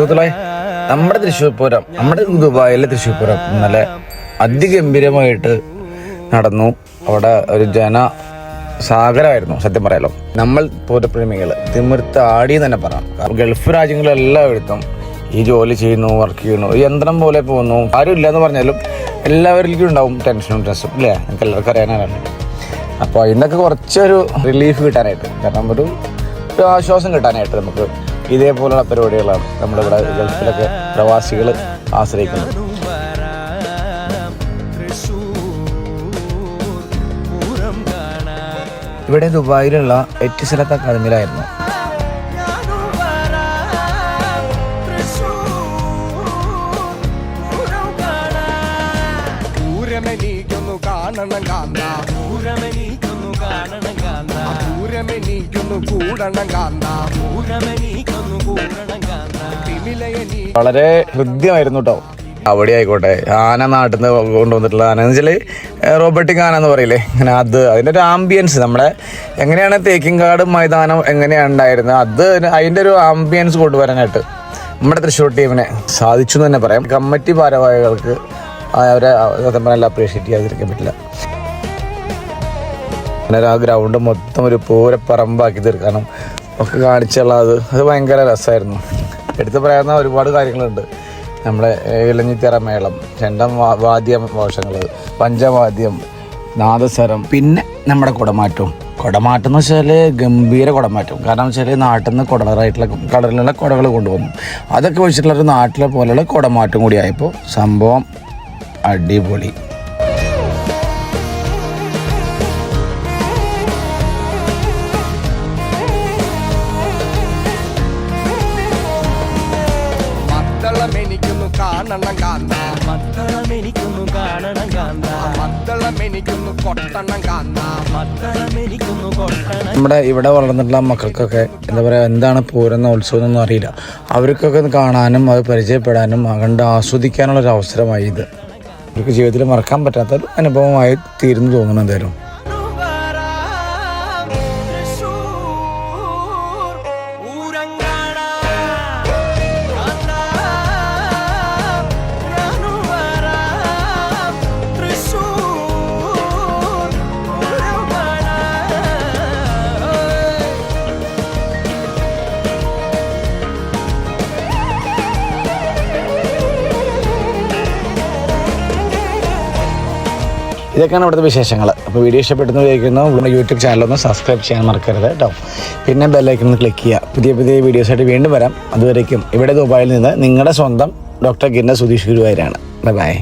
സുഹൃത്തുക്കളെ നമ്മുടെ തൃശ്ശൂർ പൂരം നമ്മുടെ ദുബായിലെ തൃശ്ശൂർ പൂരം നല്ല അതിഗംഭീരമായിട്ട് നടന്നു. അവിടെ ഒരു ജന സാഗരമായിരുന്നു സത്യം പറയാലോ. നമ്മൾ പൂരപ്രേമികൾ തിമിർത്ത് ആടി തന്നെ പറയാം. ഗൾഫ് രാജ്യങ്ങളെല്ലായിടത്തും ഈ ജോലി ചെയ്യുന്നു വർക്ക് ചെയ്യുന്നു യന്ത്രം പോലെ പോകുന്നു. ആരും ഇല്ലെന്ന് പറഞ്ഞാലും എല്ലാവരിലേക്കും ഉണ്ടാവും ടെൻഷനും സ്ട്രെസ്സും ഇല്ലേ? നിങ്ങൾക്ക് എല്ലാവർക്കും അറിയാനാണ് അപ്പോൾ അതിനൊക്കെ കുറച്ചൊരു റിലീഫ് കിട്ടാനായിട്ട് കാരണം ഒരു ഒരു ആശ്വാസം കിട്ടാനായിട്ട് നമുക്ക് ഇതേപോലുള്ള പരിപാടികളാണ് നമ്മളിവിടെ ഗൾഫിലൊക്കെ പ്രവാസികൾ ആശ്രയിക്കുന്നത്. ഇവിടെ ദുബായിലുള്ള എറ്റിസലത്ത് അക്കാദമിയിലായിരുന്നു. പൂരമെനീക്കൊന്നു കാണണം കാന്ത പൂരമെനിക്കൊന്നു കാണണം കാന്ത പൂരമെനീക്കൊന്നു കൂടണം കാന്താ പൂരമെനിക്കൊന്നു കൂടണം കാന്ത തിമിലയനീ വളരെ ഹൃദ്യമായിരുന്നു കേട്ടോ അവിടെ ആയിക്കോട്ടെ. ആന നാട്ടിൽ നിന്ന് കൊണ്ടുവന്നിട്ടുള്ള ആന. എന്ന് വെച്ചാൽ റോബോട്ടിക് ആന എന്ന് പറയില്ലേ? അങ്ങനെ അത് അതിന്റെ ഒരു ആംബിയൻസ് നമ്മുടെ എങ്ങനെയാണ് തേക്കിൻകാട് മൈതാനം എങ്ങനെയാണ് ഉണ്ടായിരുന്നത്? അത് അതിന്റെ ഒരു ആംബിയൻസ് കൊണ്ടുവരാനായിട്ട് നമ്മുടെ തൃശ്ശൂർ ടീമിനെ സാധിച്ചു എന്ന് തന്നെ പറയാം. കമ്മിറ്റി ഭാരവാഹികൾക്ക് അവരെ സത്യം പറഞ്ഞാൽ അപ്രീഷിയേറ്റ് ചെയ്യാതിരിക്കാൻ പറ്റില്ല. അങ്ങനെ ആ ഗ്രൗണ്ട് മൊത്തം ഒരു പൂരപ്പറമ്പാക്കി തീർക്കാനും ഒക്കെ കാണിച്ചുള്ള അത്. അത് ഭയങ്കര രസമായിരുന്നു. എടുത്തു പറയാവുന്ന ഒരുപാട് കാര്യങ്ങളുണ്ട്. നമ്മുടെ ഇളഞ്ഞിത്തറ മേളം രണ്ടാം വാദ്യ മോശങ്ങൾ പഞ്ചവാദ്യം നാദസ്വരം പിന്നെ നമ്മുടെ കുടമാറ്റവും. കുടമാറ്റം എന്ന് വെച്ചാൽ ഗംഭീര കുടമാറ്റം. കാരണം വെച്ചാൽ നാട്ടിൽ നിന്ന് കുടറായിട്ടുള്ള കളറിലുള്ള കുടകൾ കൊണ്ടുവന്നു. അതൊക്കെ വെച്ചിട്ടുള്ള ഒരു നാട്ടിലെ പോലെയുള്ള കുടമാറ്റം കൂടി ആയപ്പോൾ സംഭവം അടിപൊളി. മദ്ദളമെനിക്കൊന്നു കാണണം കാന്ത. മത്തളമെനിക്കൊന്നു കാണണം കാന്ത. മദ്ദളമെനിക്കൊന്നു കൊട്ടണം കാന്ത. മത്തളമെനിക്കൊന്നു കൊട്ടണം നമ്മുടെ ഇവിടെ വളർന്നിട്ടുള്ള മക്കൾക്കൊക്കെ എന്താ പറയുക എന്താണ് പൂരം ഉത്സവം എന്നൊന്നും അറിയില്ല. അവർക്കൊക്കെ കാണാനും അത് പരിചയപ്പെടാനും അകണ്ട് കണ്ട് ആസ്വദിക്കാനുള്ള ഒരു അവസരമായി ഇത് അവർക്ക് ജീവിതത്തിൽ മറക്കാൻ പറ്റാത്ത ഒരു അനുഭവമായി തീരുന്നു തോന്നുന്നു എന്തായാലും. ഇതൊക്കെയാണ് ഇവിടുത്തെ വിശേഷങ്ങൾ. അപ്പോൾ വീഡിയോ ഇഷ്ടപ്പെട്ടെന്ന് വിചാരിക്കുന്നു നമ്മുടെ യൂട്യൂബ് ചാനലൊന്ന് സബ്സ്ക്രൈബ് ചെയ്യാൻ മറക്കരുത് കേട്ടോ. പിന്നെ ബെല്ലൈക്കൺ ക്ലിക്ക് ചെയ്യുക. പുതിയ പുതിയ വീഡിയോസായിട്ട് വീണ്ടും വരാം. അതുവരേക്കും ഇവിടെ ദുബായിൽ നിന്ന് നിങ്ങളുടെ സ്വന്തം ഡോക്ടർ ഗിന്ന സുധീഷ് ഗുരുവായൂരാണ്. Bye bye.